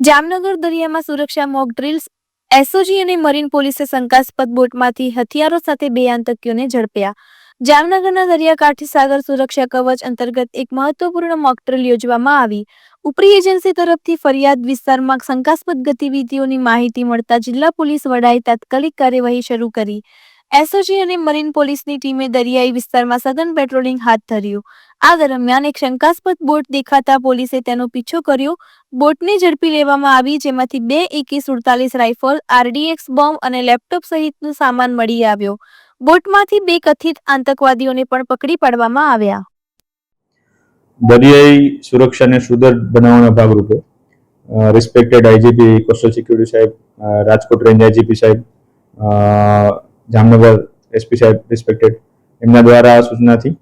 જામનગર દરિયામાં સુરક્ષા mock drills, SOG અને મરીન પોલીસે શંકાસ્પદ બોટમાંથી હથિયારો સાથે બે આતંકીઓને ઝડપ્યા. જામનગરના દરિયાકાંઠે સાગર સુરક્ષા કવચ અંતર્ગત એક મહત્વપૂર્ણ મોક ડ્રિલ યોજવામાં આવી. ઉપરી એજન્સી તરફથી ફરિયાદ વિસ્તારમાં શંકાસ્પદ ગતિવિધિઓની માહિતી મળતા જિલ્લા પોલીસ વડાએ તાત્કાલિક કાર્યવાહી શરૂ કરી. એસઓજી અને મરીન પોલીસની ટીમે દરિયાઈ વિસ્તારમાં સઘન પેટ્રોલિંગ હાથ ધર્યું. આ દરમિયાન એક શંકાસ્પદ બોટ દેખાતા પોલીસે તેનો પીછો કર્યો. બોટને ઝડપી લેવામાં આવી, જેમાંથી બે એકે સુડતાલીસ રાઇફલ, આરડીએક્સ બોમ્બ અને લેપટોપ સહિતનો સામાન મળી આવ્યો. બોટમાંથી બે કથિત આતંકવાદીઓને પણ પકડી પાડવામાં આવ્યા. દરિયાઈ સુરક્ષાને સુદૃઢ બનાવવાના ભાગરૂપે રિસ્પેક્ટેડ આઈજીપી કોસ્ટલ સિક્યુરિટી સાહેબ રાજકોટ રેન્જ આઈજીપી સાહેબ જામનગર એસપી સાહેબ રિસ્પેક્ટેડ એમના દ્વારા સૂચનાથી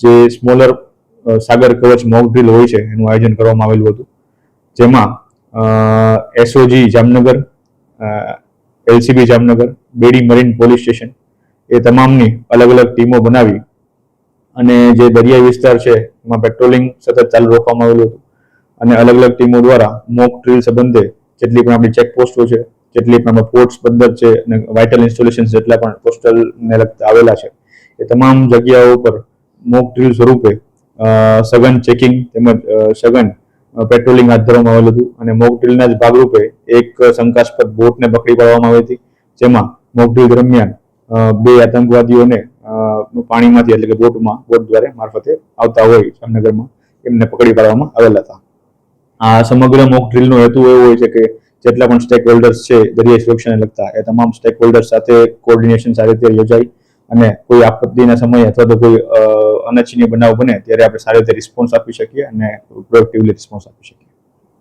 જે સ્મોલર સાગર કવચ મોક ડ્રીલ હોય છે, એનું આયોજન કરવામાં આવેલું હતું. જેમાં SOG Jamnagar LCB Jamnagar, Bedi marine police station, એ તમામની અલગ અલગ ટીમો બનાવી અને જે દરિયાઈ વિસ્તાર છે, એમાં પેટ્રોલિંગ સતત ચાલુ રાખવામાં આવેલું હતું. અને અલગ અલગ ટીમો દ્વારા મોક ડ્રીલ સંબંધે જેટલી પણ આપણી ચેકપોસ્ટો છે જેટલી પણ પોર્ટ્સ બંદર છે અને વાઇટલ ઇન્સ્ટોલેશન જેટલા પણ કોસ્ટલને લગતા આવેલા છે, એ તમામ જગ્યાઓ પર મોક ડ્રીલ સ્વરૂપે સઘન ચેકિંગ તેમજ સઘન પેટ્રોલિંગ હાથ ધરવામાં આવેલું હતું અને મોક ડ્રીલના જ ભાગરૂપે એક શંકાસ્પદ બોટને પકડી પાડવામાં આવી હતી, જેમાં મોક ડ્રીલ દરમિયાન બે આતંકવાદીઓને પાણીમાંથી એટલે કે બોટમાં, બોટ દ્વારા મારફતે આવતા હોય જામનગરમાં, એમને પકડી પાડવામાં આવેલા હતા. આ સમગ્ર મોક ડ્રીલનો હેતુ એવો હોય છે કે જેટલા પણ સ્ટેક હોલ્ડર્સ છે, દરિયાઈ સુરક્ષાને લગતા, એ તમામ સ્ટેક હોલ્ડર્સ સાથે કોઓર્ડિનેશન સારી રીતે યોજાય અને કોઈ આપત્તિના સમયે અથવા તો કોઈ અનિચ્છનીય બનાવ બને, ત્યારે આપણે સારી રીતે રિસ્પોન્સ આપી શકીએ અને પ્રોએક્ટિવલી રિસ્પોન્સ આપી શકીએ.